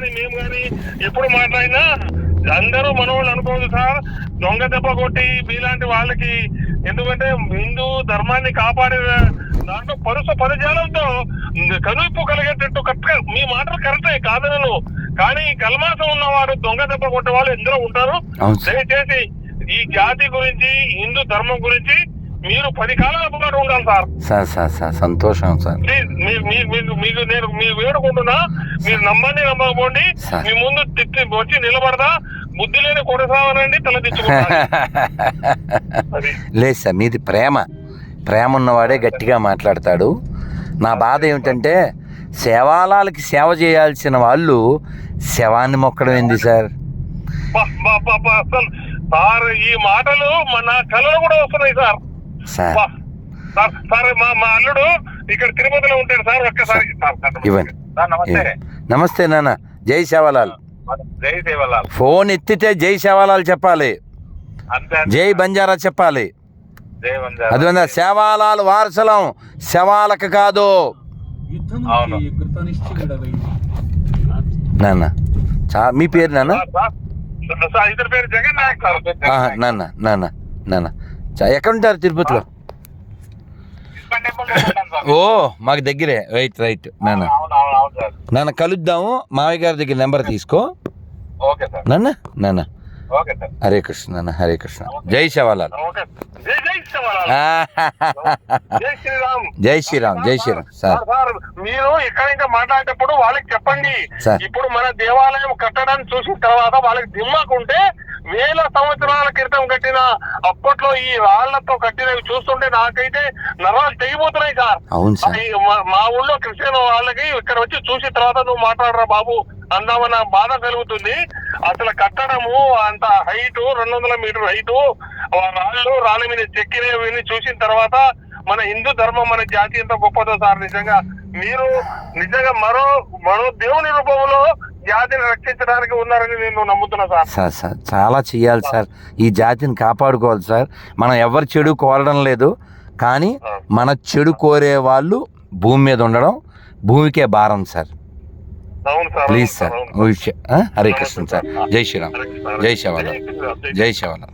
కానీ మేము కానీ ఎప్పుడు మాట్లాడినా అందరూ మనవాళ్ళు అనుకోదు సార్. దొంగ దెబ్బ కొట్టి మీలాంటి వాళ్ళకి ఎందుకంటే హిందూ ధర్మాన్ని కాపాడే దాంట్లో పరుస పదజాలంతో కనువిప్పు కలిగేటట్టు కరెక్ట్గా మీ మాటలు కరెక్టే కాదనను. కానీ కల్మాసం ఉన్నవాడు దొంగ దెబ్బ కొట్టే వాళ్ళు ఎందరో ఉంటారు. దయచేసి ఈ జాతి గురించి హిందూ ధర్మం గురించి మీరు పది కాలాల పాటు ఉండాలి సార్. సార్ సార్ సార్ సంతోషం సార్. మీకు మీకు నేను మీ వేడుకుంటున్నా మీరు నమ్మండి నమ్మకపోండి. మీ ముందు తిట్టి వచ్చి నిలబడదా బుద్ధి లేని కొడసావనండి తల తెచ్చుకుంటా అది. లేదు సార్ మీది ప్రేమ. ప్రేమ ఉన్నవాడే గట్టిగా మాట్లాడతాడు. నా బాధ ఏమిటంటే సేవాలాలకి సేవ చేయాల్సిన వాళ్ళు శవాన్ని మొక్కడం ఏంది సార్? సార్ ఈ మాటలు మన కళలు కూడా వస్తున్నాయి సార్. సార్ సార్ సార్ మా మా అల్లుడు ఇక్కడ తిరుపతిలో ఉంటాడు సార్ ఒక్కసారి సార్, సార్, ఇవ్వండి. సార్ నమస్తే నమస్తే నాన్న జై సేవలాల్ జై సేవలాల్ ఫోన్ ఎత్తితే జై సేవలాల్ చెప్పాలి. జై బంజారా చెప్పాలి. అది సేవాలాల్ వారసలం శవాలకు కాదు అవును. నాన్న చా మీ పేరు నాన్న నాన్న నాన్న నాన్న చా- ఎక్కడ ఉంటారు తిరుపతిలో. ఓ మాకు దగ్గరే. Right right. నాన్న. నాన్న కలుద్దాము. మావయ్య గారి దగ్గర నెంబర్ తీసుకో. నాన్న నాన్న. హరే కృష్ణ నాన్న హరే కృష్ణ. జై శవాలాల్ జై శ్రీరామ్. జై శ్రీరామ్ సార్. మీరు ఇక్కడ ఇంకా మాట్లాడేటప్పుడు వాళ్ళకి చెప్పండి. ఇప్పుడు మన దేవాలయం కట్టడాన్ని చూసిన తర్వాత వాళ్ళకి దిమ్మకుంటే వేల సంవత్సరాల కట్టిన అప్పట్లో ఈ రాళ్ళతో కట్టినవి చూస్తుంటే నాకైతే నరాలు తెగిపోతున్నాయి సార్. మా ఊళ్ళో క్రిస్టియన్ వాళ్ళకి ఇక్కడ వచ్చి చూసిన తర్వాత నువ్వు మాట్లాడరా బాబు అందామన్న బాధ కలుగుతుంది. అసలు కట్టడము అంత హైట్ రెండు వందల మీటర్ హైట్ రాళ్ళు రాళ్ళ మీద చెక్కినవి చూసిన తర్వాత మన హిందూ ధర్మం మన జాతి ఎంత గొప్పదో సార్. నిజంగా మీరు నిజంగా మరో మరో దేవుని రూపంలో జాతిని రక్షించడానికి ఉన్నారని నేను నమ్ముతున్నా సార్. సార్ సార్ చాలా చెయ్యాలి సార్. ఈ జాతిని కాపాడుకోవాలి సార్. మనం ఎవరి చెడు కోరడం లేదు కానీ మన చెడు కోరే వాళ్ళు భూమి మీద ఉండడం భూమికే భారం sir. Please sir? Hare Krishna sir. జై శ్రీరామ్. జై శివాలాల్ జై శివాలాల్